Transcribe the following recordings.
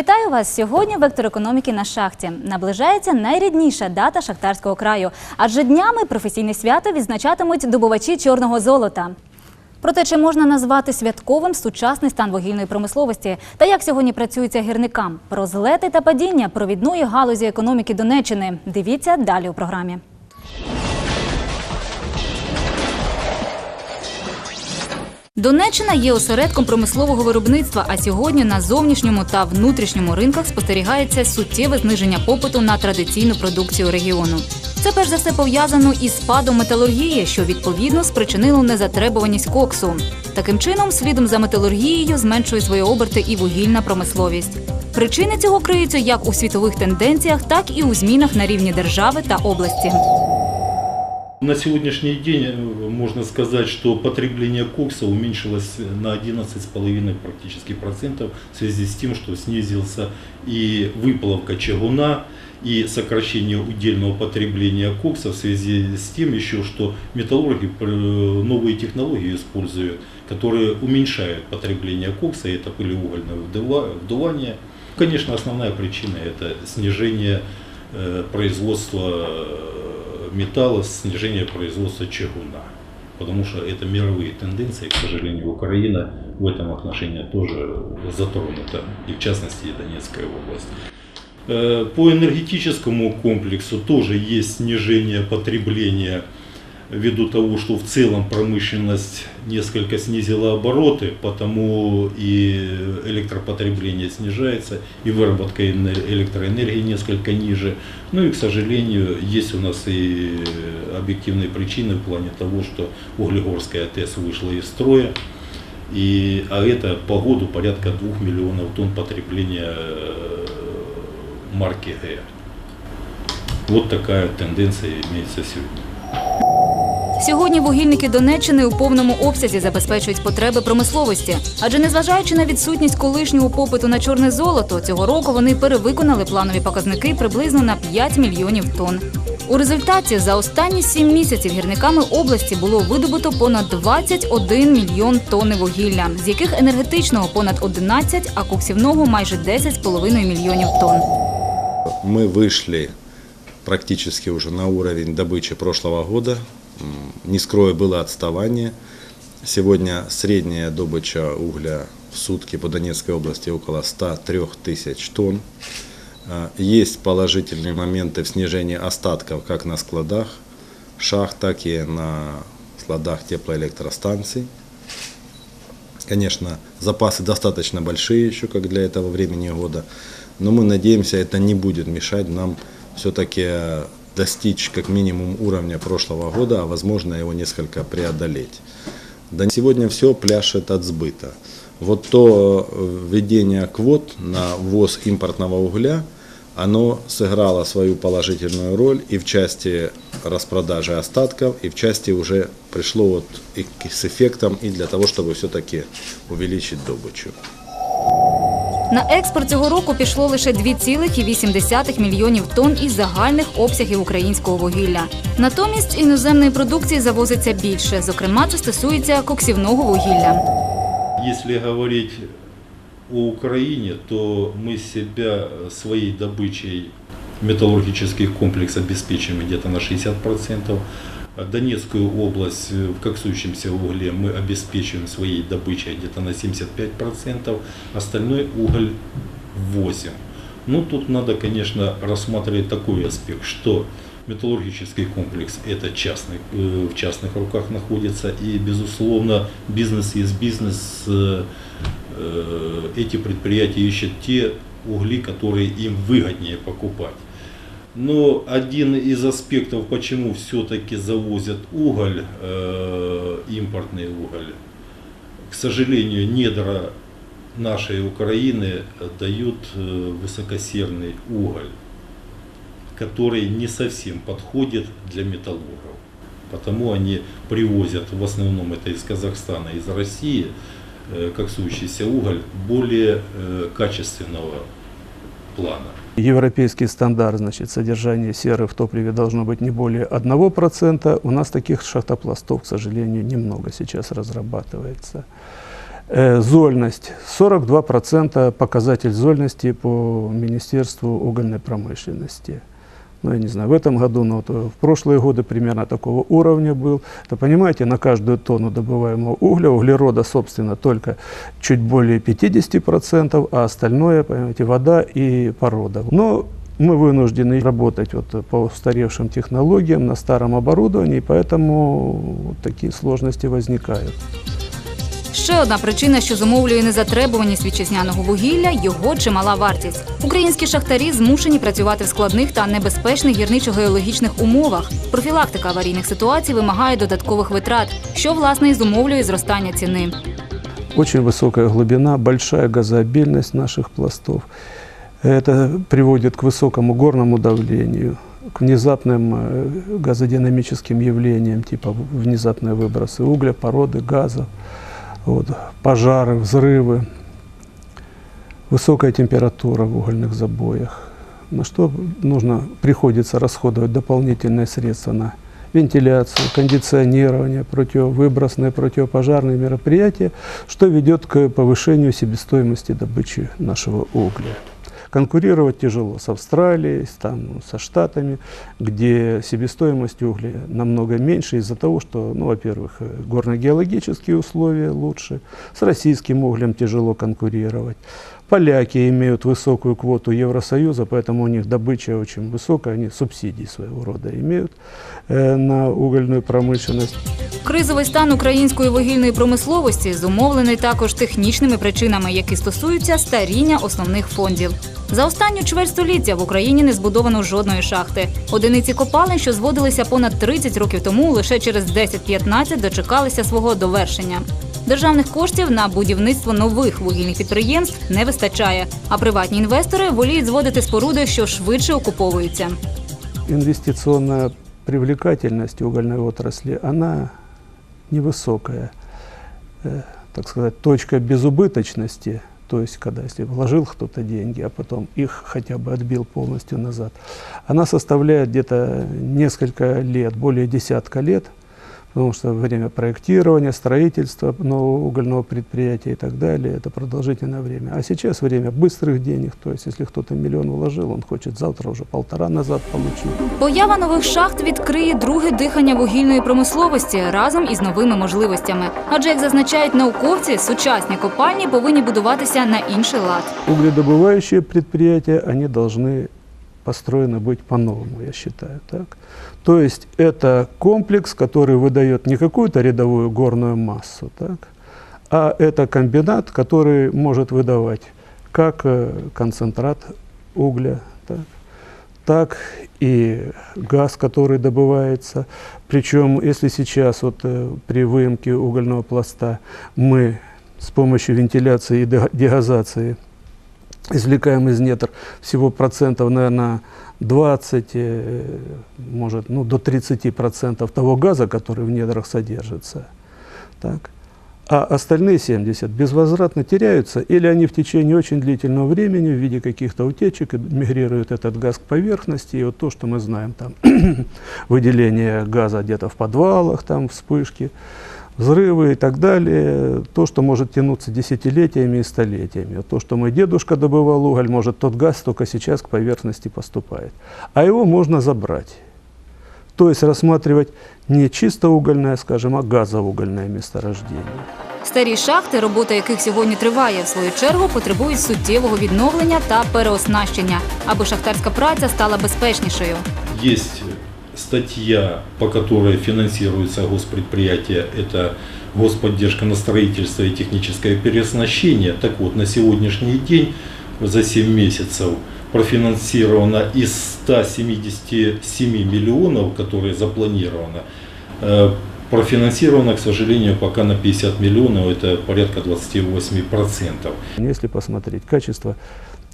Вітаю вас сьогодні. Вектор економіки на шахті наближається найрідніша дата шахтарського краю, адже днями професійне свято відзначатимуть добувачі чорного золота. Проте чи можна назвати святковим сучасний стан вугільної промисловості та як сьогодні працюється гірникам? Про злети та падіння провідної галузі економіки Донеччини. Дивіться далі у програмі. Донеччина є осередком промислового виробництва, а сьогодні на зовнішньому та внутрішньому ринках спостерігається суттєве зниження попиту на традиційну продукцію регіону. Це перш за все пов'язано із спадом металургії, що відповідно спричинило незатребуваність коксу. Таким чином, слідом за металургією зменшує свої оберти і вугільна промисловість. Причини цього криються як у світових тенденціях, так і у змінах на рівні держави та області. На сегодняшний день э, можно сказать, что потребление кокса уменьшилось на 11,5 практически процентов в связи с тем, что снизился и выплавка чугуна, и сокращение удельного потребления кокса в связи с тем еще, что металлурги э, новые технологии используют, которые уменьшают потребление кокса, это пылеугольное вдува- вдувание. Конечно, основная причина это снижение э, производства металла, снижение производства чугуна. Потому что это мировые тенденции, к сожалению, Украина в этом отношении тоже затронута, и в частности и Донецкая область. Э, По энергетическому комплексу тоже есть снижение потребления ввиду того, что в целом промышленность несколько снизила обороты, потому и электропотребление снижается, и выработка эне- электроэнергии несколько ниже. Ну и, к сожалению, есть у нас и объективные причины в плане того, что Углегорская АТЭС вышла из строя, и, а это по году порядка 2 миллионов тонн потребления э, марки Г. Вот такая тенденция имеется сегодня. Сьогодні вугільники Донеччини у повному обсязі забезпечують потреби промисловості. Адже незважаючи на відсутність колишнього попиту на чорне золото, цього року вони перевиконали планові показники приблизно на 5 мільйонів тонн. У результаті за останні сім місяців гірниками області було видобуто понад 21 мільйон тонни вугілля, з яких енергетичного понад 11, а коксівного майже 10,5 мільйонів тонн. Мы вышли практически уже на уровень добычи прошлого года. Не скрою, было отставание. Сегодня средняя добыча угля в сутки по Донецкой области около 103 тысяч тонн. А, Есть положительные моменты в снижении остатков как на складах шахт, так и на складах теплоэлектростанций. Конечно, запасы достаточно большие еще, как для этого времени года, но мы надеемся, это не будет мешать нам все-таки достичь как минимум уровня прошлого года, а возможно его несколько преодолеть. Да сегодня все пляшет от сбыта. Вот то э, введение квот на ввоз импортного угля, оно сыграло свою положительную роль и в части распродажи остатков, и в части уже пришло вот и к- с эффектом и для того, чтобы все-таки увеличить добычу. На експорт цього року пішло лише 2,8 мільйонів тонн із загальних обсягів українського вугілля. Натомість іноземної продукції завозиться більше. Зокрема, це стосується коксівного вугілля. Если говорить о Украине, то мы себя своей добычей металлургических комплекс обеспечиваем где-то на 60%. А Донецкую область э, в коксующемся угле мы обеспечиваем своей добычей где-то на 75%, остальной уголь ввозим. Ну, тут надо, конечно, рассматривать такой аспект, что металлургический комплекс это частный, э, в частных руках находится, и, безусловно, бизнес есть бизнес, э, эти предприятия ищут те угли, которые им выгоднее покупать. Но один из аспектов, почему все-таки завозят уголь, э, импортный уголь, к сожалению, недра нашей Украины дают э, высокосерный уголь, который не совсем подходит для металлургов. Потому они привозят, в основном это из Казахстана, из России, э, коксующийся уголь более э, качественного плана. Европейский стандарт, значит, содержание серы в топливе должно быть не более 1%. У нас таких шахтопластов, к сожалению, немного сейчас разрабатывается. Э, Зольность. 42% показатель зольности по Министерству угольной промышленности. Ну, я не знаю, в этом году, но вот в прошлые годы примерно такого уровня был. То понимаете, на каждую тонну добываемого угля, углерода, собственно, только чуть более 50%, а остальное, понимаете, вода и порода. Но мы вынуждены работать вот по устаревшим технологиям на старом оборудовании, поэтому вот такие сложности возникают. Ще одна причина, що зумовлює незатребуваність вітчизняного вугілля його чимала вартість. Українські шахтарі змушені працювати в складних та небезпечних гірничо-геологічних умовах. Профілактика аварійних ситуацій вимагає додаткових витрат, що власне і зумовлює зростання ціни. Очень высокая глубина, большая газообильность наших пластов. Это приводит к высокому горному давлению, к внезапным э, газодинамическим явлениям, типа внезапные выбросы угля, породы, газа, Вот, пожары, взрывы, высокая температура в угольных забоях, на что нужно, приходится расходовать дополнительные средства на вентиляцию, кондиционирование, противовыбросные, противопожарные мероприятия, что ведет к повышению себестоимости добычи нашего угля. Конкурировать тяжело с Австралией, с, там, со Штатами, где себестоимость угля намного меньше из-за того, что, ну, во-первых, э, горно-геологические условия лучше, с российским углем тяжело конкурировать. Поляки имеют высокую квоту Евросоюза, поэтому у них добыча очень высокая, они субсидии своего рода имеют э, на угольную промышленность. Кризовий стан української вугільної промисловості зумовлений також технічними причинами, які стосуються старіння основних фондів. За останню чверть століття в Україні не збудовано жодної шахти. Одиниці копалень, що зводилися понад 30 років тому, лише через 10-15 дочекалися свого довершення. Державних коштів на будівництво нових вугільних підприємств не вистачає, а приватні інвестори воліють зводити споруди, що швидше окуповуються. инвестиционная привлекательность угольной отрасли, она невысокая. Э, так сказать, точка безубыточности, то есть когда если вложил кто-то деньги, а потом их хотя бы отбил полностью назад, она составляет где-то несколько лет, более десятка лет, потому что время проектирования, строительства нового угольного предприятия и так далее, это продолжительное время. А сейчас время быстрых денег, то есть если кто-то миллион вложил, он хочет завтра уже полтора назад получить. Поява нових шахт відкриє друге дихання вугільної промисловості разом із новими можливостями. Адже, як зазначають науковці, сучасні копальні повинні будуватися на інший лад. Угледобывающие предприятия, они должны построены быть по-новому, я считаю. Так? То есть это комплекс, который выдает не какую-то рядовую горную массу, так? а это комбинат, который может выдавать как э, концентрат угля, так, так и газ, который добывается. Причем, если сейчас вот, э, при выемке угольного пласта мы с помощью вентиляции и дега- дегазации извлекаем из недр всего процентов, наверное, 20, э, может, ну, до 30 процентов того газа, который в недрах содержится. Так. А остальные 70 безвозвратно теряются, или они в течение очень длительного времени в виде каких-то утечек мигрирует этот газ к поверхности. И вот то, что мы знаем, там выделение газа где-то в подвалах, там вспышки, взрывы и так далее, то, что может тянуться десятилетиями и столетиями. Вот То, что мой дедушка добывал уголь, может тот газ только сейчас к поверхности поступает. А его можно забрать. То есть рассматривать не чисто угольное, скажем, а газоугольное месторождение. Старі шахти, робота яких сьогодні триває, в свою чергу потребують суттєвого відновлення та переоснащення, аби шахтарська праця стала безпечнішою. Есть статья, по которой финансируется госпредприятие, это господдержка на строительство и техническое переоснащение. Так вот, на сегодняшний день за 7 месяцев профинансировано из 177 миллионов, которые запланировано, э, профинансировано, к сожалению, пока на 50 миллионов, это порядка 28%. Если посмотреть качество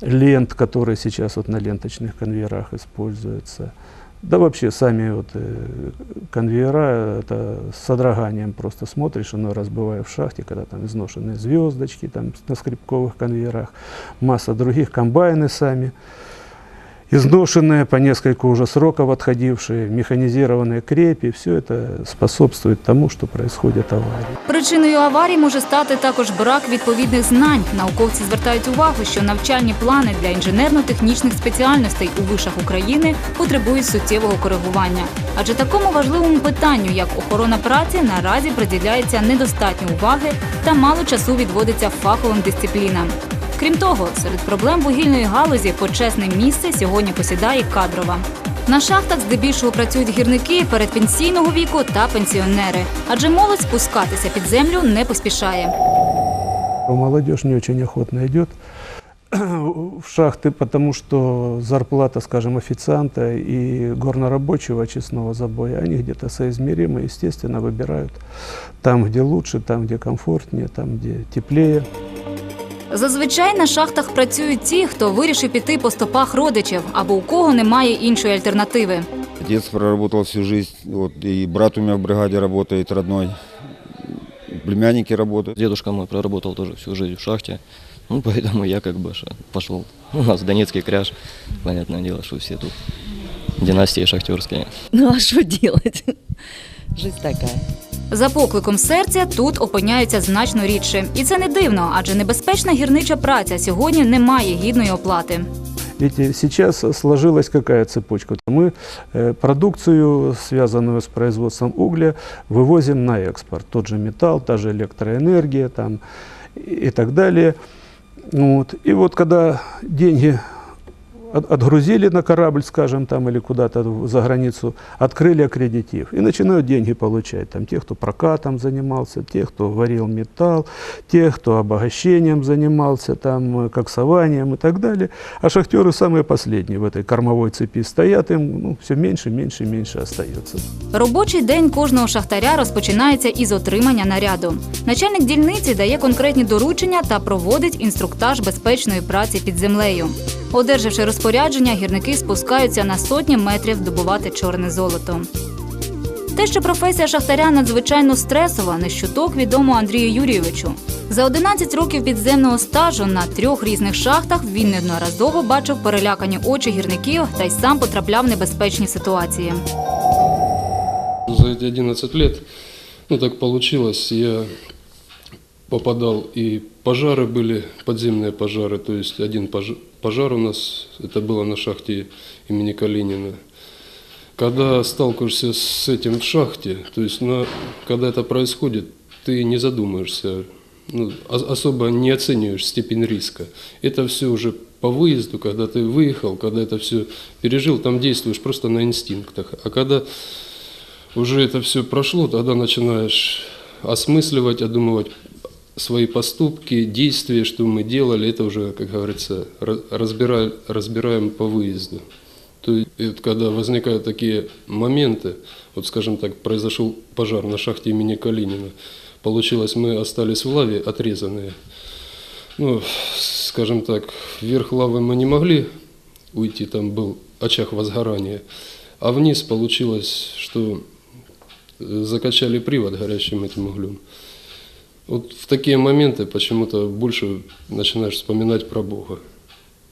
лент, которые сейчас вот на ленточных конвейерах используются, да вообще сами вот э, конвейера, это с содроганием просто смотришь, иной раз бывая в шахте, когда там изношенные звездочки там на скрипковых конвейерах, масса других, комбайны сами. изношенные, по несколько уже сроков отходившие, механизированные крепи, все это способствует тому, что происходят аварии. Причиною аварій може стати також брак відповідних знань. Науковці звертають увагу, що навчальні плани для інженерно-технічних спеціальностей у вишах України потребують суттєвого коригування. Адже такому важливому питанню, як охорона праці, наразі приділяється недостатньо уваги та мало часу відводиться фаховим дисциплінам. Крім того, серед проблем вугільної галузі почесне місце сьогодні посідає кадрова. На шахтах здебільшого працюють гірники передпенсійного віку та пенсіонери, адже молодь спускатися під землю не поспішає. Молодежь не очень охотно идет в шахты, потому что зарплата, скажем, официанта и горнорабочего очистного забоя, они где-то соизмеримы, естественно, выбирают там, где лучше, там, где комфортнее, там, где теплее. Зазвичай на шахтах працюють ті, хто вирішив піти по стопах родичів або у кого немає іншої альтернативи. Отец проработал всю жизнь, вот, и брат у меня в бригаде работает родной, племянники работают. Дедушка мой проработал тоже всю жизнь в шахте, ну, поэтому я как бы пошел. У нас Донецкий кряж, понятное дело, что все тут династии шахтерские. Ну а что делать? Жизнь такая. За покликом серця тут опиняються значно рідше. І це не дивно, адже небезпечна гірнича праця сьогодні не має гідної оплати. Ведь сейчас сложилась какая цепочка? Мы э, продукцию, связанную с производством угля, вывозим на экспорт. Тот же металл, та же электроэнергия там, и и так далее. Вот. И вот когда деньги от- отгрузили на корабль, скажем, там, или куда-то в- за границу, открыли аккредитив и начинают деньги получать. Там, те, кто прокатом занимался, те, кто варил металл, те, кто обогащением занимался, там, э, коксованием и так далее. А шахтеры самые последние в этой кормовой цепи стоят, им ну, все меньше, меньше, меньше остается. Робочий день кожного шахтаря розпочинається із отримання наряду. Начальник дільниці дає конкретні доручення та проводить інструктаж безпечної праці під землею. Одержавши розпорядження, гірники спускаються на сотні метрів добувати чорне золото. Те, що професія шахтаря надзвичайно стресова, не щуток відомо Андрію Юрійовичу. За 11 років підземного стажу на трьох різних шахтах він неодноразово бачив перелякані очі гірників та й сам потрапляв в небезпечні ситуації. За эти 11 лет, ну так получилось, я попадал и пожары были, подземные пожары, то есть один пож- пожар у нас, это было на шахте имени Калинина. Когда сталкиваешься с этим в шахте, то есть на, когда это происходит, ты не задумаешься, ну, особо не оцениваешь степень риска. Это все уже по выезду, когда ты выехал, когда это все пережил, там действуешь просто на инстинктах. А когда уже это все прошло, тогда начинаешь осмысливать, одумывать свои поступки, действия, что мы делали, это уже, как говорится, ра- разбира- разбираем по выезду. То есть, вот когда возникают такие моменты, вот скажем так, произошел пожар на шахте имени Калинина, получилось, мы остались в лаве отрезанные. Ну, скажем так, вверх лавы мы не могли уйти, там был очаг возгорания, а вниз получилось, что э, закачали привод горящим этим углем. Вот в такие моменты почему-то больше начинаешь вспоминать про Бога.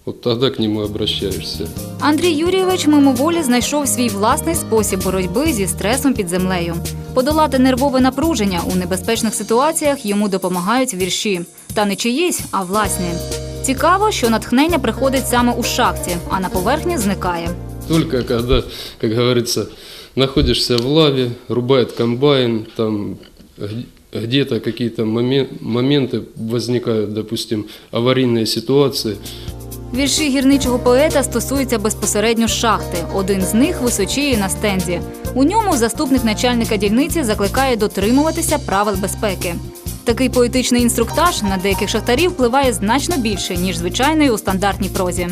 Вот тогда к Нему обращаешься. Андрій Юрійович мимоволі знайшов свій власний спосіб боротьби зі стресом під землею. Подолати нервове напруження у небезпечних ситуаціях йому допомагають вірші. Та не чиїсь, а власні. Цікаво, що натхнення приходить саме у шахті, а на поверхні зникає. Только когда, как говорится, находишься в лаве, рубает комбайн, там где-то какие-то момен- моменты возникают, допустим, аварийные ситуации, Вірші гірничого поета стосуються безпосередньо шахти. Один з них височіє на стенді. У ньому заступник начальника дільниці закликає дотримуватися правил безпеки. Такий поетичний інструктаж на деяких шахтарів впливає значно більше, ніж звичайної у стандартній прозі.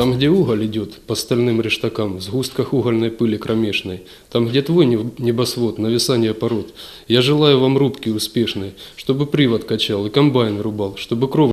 Там, где уголь идет по стальным рештакам, в сгустках угольной пыли кромешной, там, где твой неб- небосвод, нависание пород, я желаю вам рубки успешной, чтобы привод качал и комбайн рубал, чтобы кров